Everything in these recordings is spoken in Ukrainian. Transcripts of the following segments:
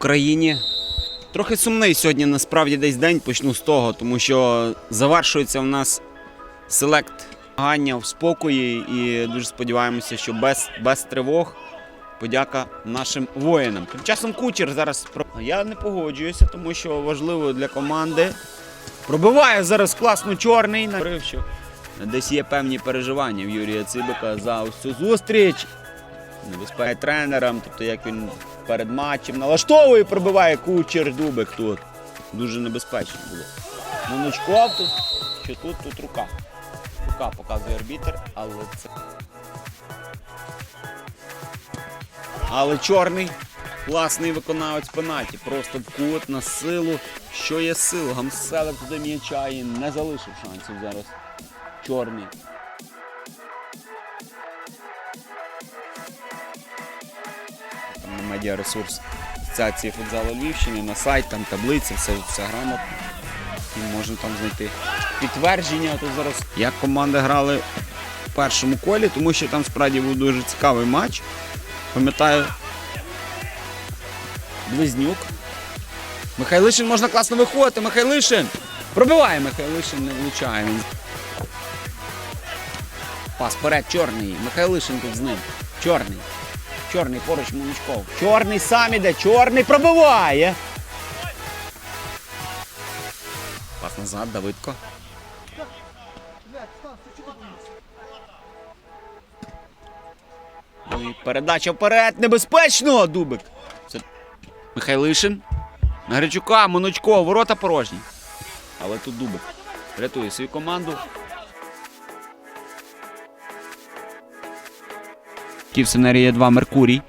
Україні. Трохи сумний сьогодні насправді десь день почну з того, тому що завершується в нас селект змагання в спокої і дуже сподіваємося, що без, без тривог. Подяка нашим воїнам. Тим часом кучер зараз про. Я не погоджуюся, тому що важливо для команди. Пробиває зараз класно чорний. Говорив, що десь є певні переживання в Юрія Цибика за ось цю зустріч. Небезпека тренерам, тобто як він перед матчем налаштовує, пробиває кучер дубик тут. Дуже небезпечно було. Монучков тут, що тут, тут рука. Рука показує арбітр, але це. Але чорний класний виконавець пенаті. Просто в кут на силу. Що є сил? Гамселик туди м'яча і не залишив шансів зараз. Чорний. Медіаресурс Асоціації футзалу Львівщини, на сайт, там таблиця, все, все грамотно. І можна там знайти підтвердження. Тут зараз як команди грали в першому колі, тому що там справді був дуже цікавий матч. Пам'ятаю. Близнюк. Михайлишин можна класно виходити. Михайлишин! Пробиває Михайлишин, не влучає. Він. Пас вперед, чорний. Михайлишин тут з ним. Чорний. Чорний поруч Монучков. Чорний сам іде, чорний пробиває. Пас назад, Давидко. Ну і передача вперед, небезпечно, Дубик. Це Михайлишин. На Гречука, Монучко, ворота порожні. Але тут Дубик. Рятує свою команду. Київсенерія 2 Меркурій.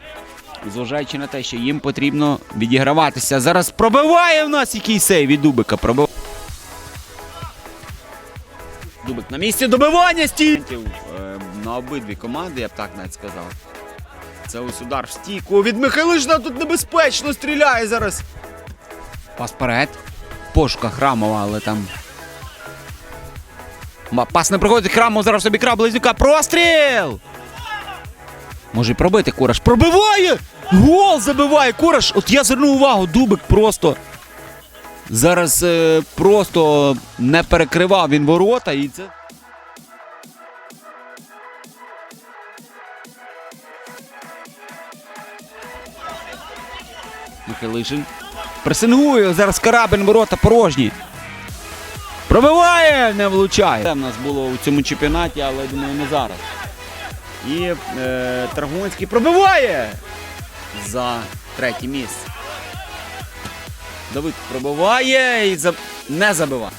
Зважаючи на те, що їм потрібно відіграватися. Зараз пробиває в нас який сей від Дубика. Пробив... Дубик на місці добивання стій! Е, На обидві команди, я б так навіть сказав. Це ось удар в стійку. Від Михайлишина тут небезпечно стріляє зараз. Пас вперед. Пошука Храмова, але там. Пас не проходить Храмов, зараз собі краб близнюка. Простріл! Може й пробити Кураш. Пробиває! Гол забиває Кураш! От я звернув увагу, Дубик просто. Зараз е, просто не перекривав він ворота і це. Михайлишин. Пресингує, зараз карабин ворота порожні. Пробиває, не влучає. Це в нас було у цьому чемпіонаті, але думаю, не зараз. І е, Таргунський пробиває за третє місце. Давид пробиває і за... не забиває.